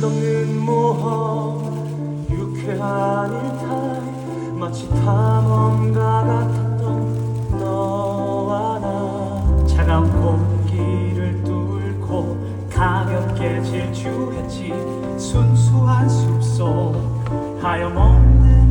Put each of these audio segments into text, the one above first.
끝없는 모험 유쾌한 일탈 마치 탐험가 같았던 너와 나. 차가운 공기를 뚫고 가볍게 질주했지. 순수한 숲속 하염없는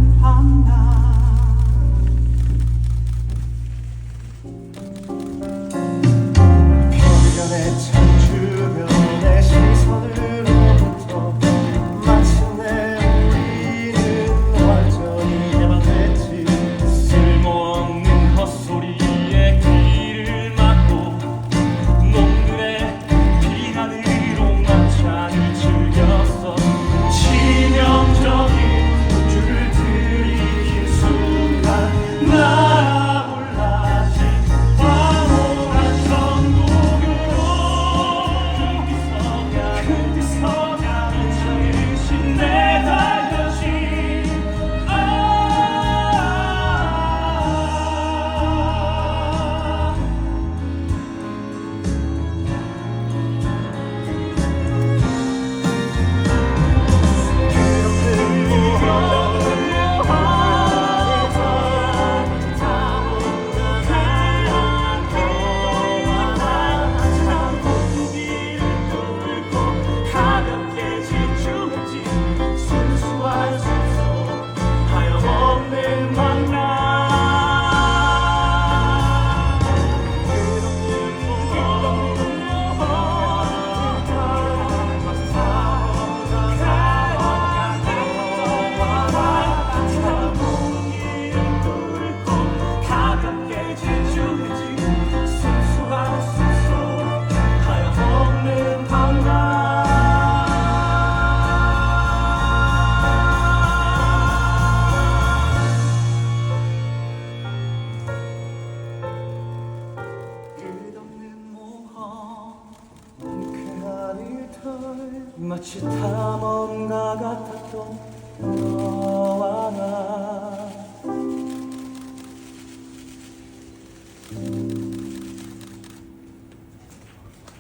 걸 마치 탐험가 같았던 너와 나.